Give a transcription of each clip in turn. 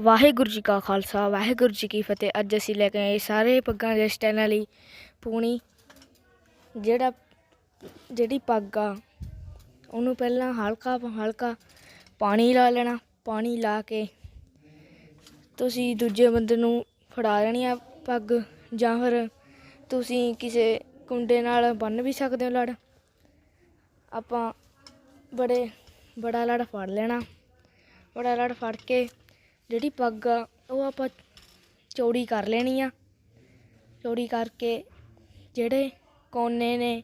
ਵਾਹਿਗੁਰੂ ਜੀ ਕਾ ਖਾਲਸਾ, ਵਾਹਿਗੁਰੂ ਜੀ ਕੀ ਫਤਿਹ। ਅੱਜ ਅਸੀਂ ਲੈ ਕੇ ਆਏ ਸਾਰੇ ਪੱਗਾਂ ਦੇ ਸਟਾਈਲਾਂ ਲਈ ਪੂਣੀ। ਜਿਹੜਾ, ਜਿਹੜੀ ਪੱਗ ਆ, ਉਹਨੂੰ ਪਹਿਲਾਂ ਹਲਕਾ ਹਲਕਾ ਪਾਣੀ ਲਾ ਲੈਣਾ, ਪਾਣੀ ਲਾ ਕੇ ਤੁਸੀਂ ਦੂਜੇ ਬੰਦੇ ਨੂੰ ਫੜਾ ਲੈਣੀ ਆ ਪੱਗ, ਜਾਂ ਫਿਰ ਤੁਸੀਂ ਕਿਸੇ ਕੁੰਡੇ ਨਾਲ ਬੰਨ ਵੀ ਸਕਦੇ ਹੋ ਲੜ। ਆਪਾਂ ਬੜੇ, ਬੜਾ ਲੜ ਫੜ ਲੈਣਾ। ਬੜਾ ਲੜ ਫੜ ਕੇ ਜਿਹੜੀ ਪੱਗ ਆ, ਉਹ ਆਪਾਂ ਚੌੜੀ ਕਰ ਲੈਣੀ ਆ। ਚੌੜੀ ਕਰਕੇ ਜਿਹੜੇ ਕੋਨੇ ਨੇ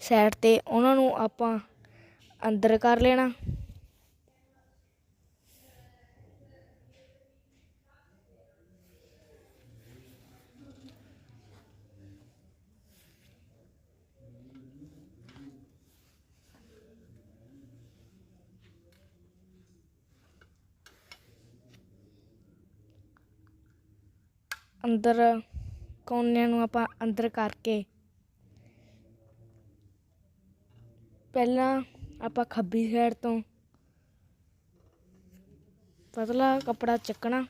ਸਾਈਡ ਤੇ, ਉਹਨਾਂ ਨੂੰ ਆਪਾਂ ਅੰਦਰ ਕਰ ਲੈਣਾ। ਅੰਦਰ ਕੋਨਿਆਂ ਨੂੰ ਆਪਾਂ ਅੰਦਰ ਕਰਕੇ ਪਹਿਲਾਂ ਆਪਾਂ ਖੱਬੀ ਸਾਈਡ ਤੋਂ ਪਤਲਾ ਕਪੜਾ ਚੱਕਣਾ।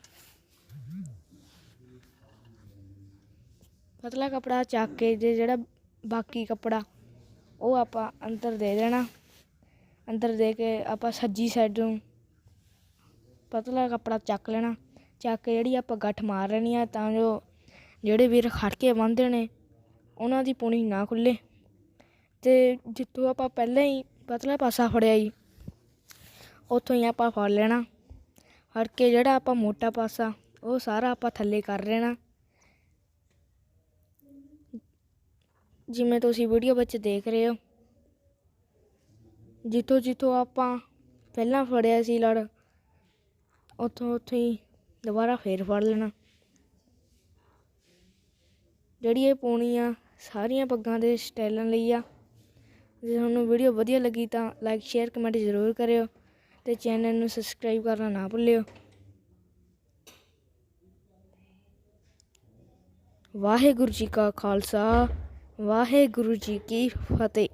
ਪਤਲਾ ਕਪੜਾ ਚੱਕ ਕੇ ਜੇ ਜਿਹੜਾ ਬਾਕੀ ਕਪੜਾ ਉਹ ਆਪਾਂ ਅੰਦਰ ਦੇ ਦੇਣਾ। ਅੰਦਰ ਦੇ ਕੇ ਆਪਾਂ ਸੱਜੀ ਸਾਈਡ ਨੂੰ ਪਤਲਾ ਕਪੜਾ ਚੱਕ ਲੈਣਾ। ਚੱਕ ਕੇ ਜਿਹੜੀ ਆਪਾਂ ਗੱਠ ਮਾਰ ਲੈਣੀ ਆ ਤਾਂ ਜੋ ਜਿਹੜੇ ਵੀਰ ਖੜ ਕੇ ਬੰਨ੍ਹਦੇ ਨੇ, ਉਹਨਾਂ ਦੀ ਪੂਣੀ ਨਾ ਖੁੱਲੇ ਤੇ ਜਿੱਥੋਂ ਆਪਾਂ ਪਹਿਲਾਂ ਹੀ ਪਤਲਾ ਪਾਸਾ ਫੜਿਆ ਜੀ। ਉੱਥੋਂ ਹੀ ਆਪਾਂ ਫੜ ਲੈਣਾ। ਫੜ ਕੇ ਜਿਹੜਾ ਆਪਾਂ ਮੋਟਾ ਪਾਸਾ, ਉਹ ਸਾਰਾ ਆਪਾਂ ਥੱਲੇ ਕਰ ਲੈਣਾ। ਜਿਵੇਂ ਤੁਸੀਂ ਵੀਡੀਓ ਵਿੱਚ ਦੇਖ ਰਹੇ ਹੋ। ਜਿੱਥੋਂ ਜਿੱਥੋਂ ਆਪਾਂ ਪਹਿਲਾਂ ਫੜਿਆ ਸੀ ਲੜ ਉੱਥੋਂ ਉੱਥੋਂ ਹੀ ਦੁਬਾਰਾ ਫੇਰ ਫੜ ਲੈਣਾ। ਜਿਹੜੀ ਇਹ ਪੂਣੀ ਆ, ਸਾਰੀਆਂ ਪੱਗਾਂ ਦੇ ਸਟਾਈਲਾਂ ਲਈ ਆ। ਜੇ ਤੁਹਾਨੂੰ ਵੀਡੀਓ ਵਧੀਆ ਲੱਗੀ ਤਾਂ ਲਾਈਕ ਸ਼ੇਅਰ ਕਮੈਂਟ ਜ਼ਰੂਰ ਕਰਿਓ ਤੇ ਚੈਨਲ ਨੂੰ ਸਬਸਕ੍ਰਾਈਬ ਕਰਨਾ ਨਾ ਭੁੱਲਿਓ। ਵਾਹਿਗੁਰੂ ਜੀ ਕਾ ਖਾਲਸਾ, ਵਾਹਿਗੁਰੂ ਜੀ ਕੀ ਫਤਿਹ।